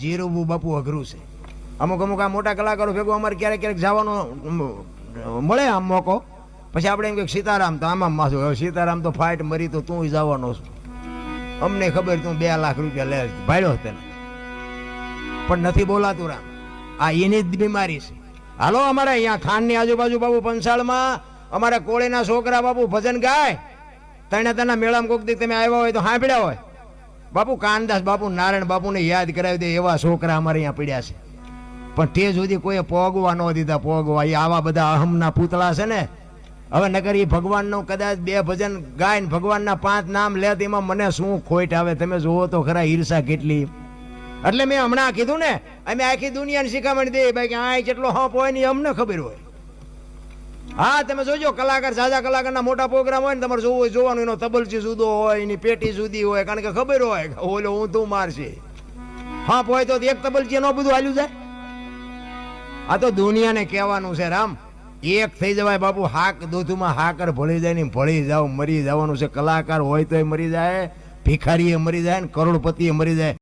જીરવું બાપુ અઘરું છે. અમુક અમુક આ મોટા કલાકારો ભેગું અમારે ક્યારેક ક્યારેક જવાનો મળે આમ મોકો. પછી આપણે એમ કે સીતારામ તો આમાં હવે સીતારામ તો ફાઇટ મરી તો તું જવાનો છું. અમને ખબર તું બે લાખ રૂપિયા લે ભાડ્યો તને પણ નથી બોલાતું રામ. આ એની જ બીમારી છે. હાલો અમારે અહીંયા ખાનની આજુબાજુ બાબુ પંસાળમાં અમારા કોળીના છોકરા બાપુ ભજન ગાય. તને તેના મેળામાં કોક દી તમે આવ્યા હોય તો સાંભળ્યા હોય. બાપુ કાનદાસ, બાપુ નારાયણ, બાપુને યાદ કરાવી દે એવા છોકરા અમારે અહીંયા પડ્યા છે. પણ તે સુધી કોઈએ પોગવા ન દીધા, પોગવા. એ આવા બધા અહમના પૂતળા છે ને. હવે નગર એ ભગવાનનું કદાચ બે ભજન ગાય ને ભગવાનના પાંચ નામ લે એમાં મને શું ખોટ આવે? તમે જુઓ તો ખરા ઈર્ષા કેટલી. એટલે મેં હમણાં કીધું ને, અમે આખી દુનિયાની શીખામણ દે ભાઈ કે આ જેટલો હપ હોય ને અમને ખબર હોય. હા, તમે જોજો, કલાકાર સાજા કલાકારના મોટા પ્રોગ્રામ હોય ને, તમારે જોવું હોય, જોવાનું, એનો તબલચી જુદો હોય, એની પેટી જુદી હોય, કારણ કે ખબર હોય ઓલો હું તું મારશે હા હોય તો એક તબલચી એનો બધું હાલ્યું જાય. આ તો દુનિયાને કહેવાનું છે, રામ. એક થઈ જવાય બાપુ, હાક દૂધમાં હાકર ભળી જાય ને ભળી જાવ, મરી જવાનું છે. કલાકાર હોય તોય મરી જાય, ભિખારીએ મરી જાય ને કરોડપતિએ મરી જાય.